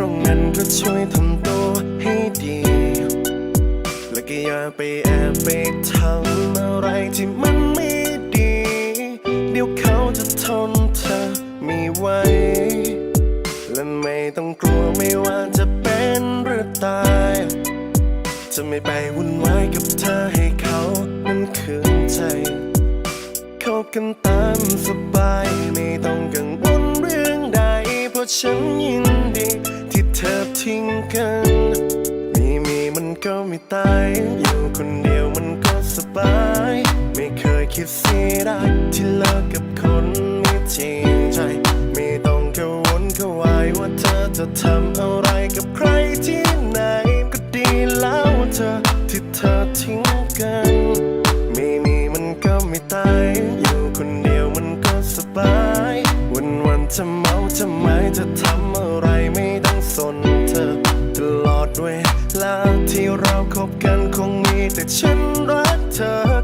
รงนั้นก็ช่วยทำตัวให้ดี และก็อย่าไปแอบไปทำอะไรที่มันไม่ดี เดี๋ยวเขาจะทนเธอไม่ไหวและไม่ต้องกลัวไม่ว่าจะเป็นหรือตาย จะไม่ไปวุ่นวายกับเธอให้เขานั้นคืนใจเขากันตามสบายไม่ต้องกังวลเรื่องใดเพราะฉันยินดี ทิ้งกัน มีมีมันก็ไม่ตาย อยู่คนเดียวมันก็สบาย ไม่เคยคิดเสียดายที่เลิกกับคนไม่จริงใจ ไม่ต้องกังวลกังวายว่าเธอจะทำอะไรกับใครที่ไหน ก็ดีแล้วเธอที่เธอทิ้งกัน ไม่มีมันก็ไม่ตาย อยู่คนเดียวมันก็สบาย วันวันจะเมาจะหมจะทำอะไรไม่ต้องสน เวลาที่เราคบกันคงมีแต่ฉันรักเธอ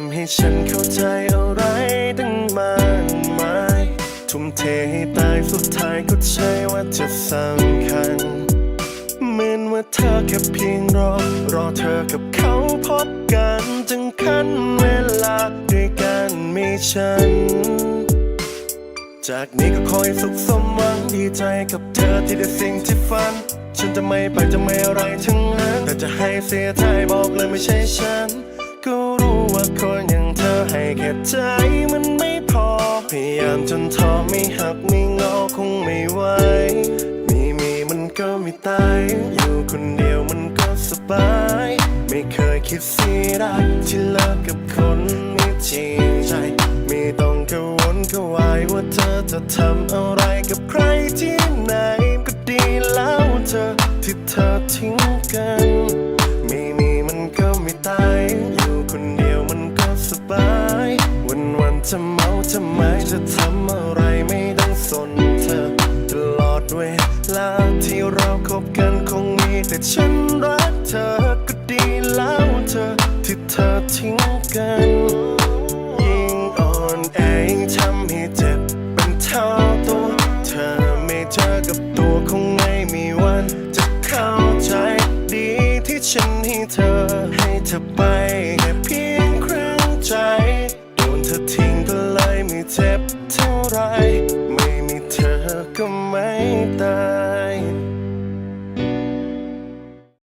ำให้ฉันเข้าใจอะไรตั้งมากมายทุ่มเทให้ตายสุดท้ายก็ใช่ว่าจะสำคัญเหมือนว่าเธอแค่เพียงรอ รอเธอกับเขาพบกันจึงคันเวลาด้วยกันมีฉัน จากนี้ก็คอยสุขสมหวังดีใจกับเธอที่ได้สิ่งที่ฝัน ฉันจะไม่ไปจะไม่อะไรทั้งนั้นแต่จะให้เสียใจบอกเลยไม่ใช่ฉัน ก็รู้ว่าคนอย่างเธอให้แค่ใจมันไม่พอ พยายามจนท้อไม่หักไม่งอคงไม่ไหว มีมีมันก็ไม่ตาย อยู่คนเดียวมันก็สบาย ไม่เคยคิดเสียดายที่เลิกกับคนไม่จริงใจไม่ต้องกังวลกังวายว่าเธอจะทำอะไรกับใครที่ไหนก็ดีแล้วเธอที่เธอทิ้ง จะเมาจะหมายจะทำอะไรไม่ต้องสนเธอ ตลอดเวลาที่เราคบกันคงมีแต่ฉันรักเธอก็ดีแล้วเธอ ที่เธอทิ้งกัน ยิ่งอ่อนแอยิ่งทำให้เจ็บเป็นเท่าตัว เธอไม่เจอกับตัวคงไม่มีวันจะเข้าใจดีที่ฉันให้เธอให้เธอไป แ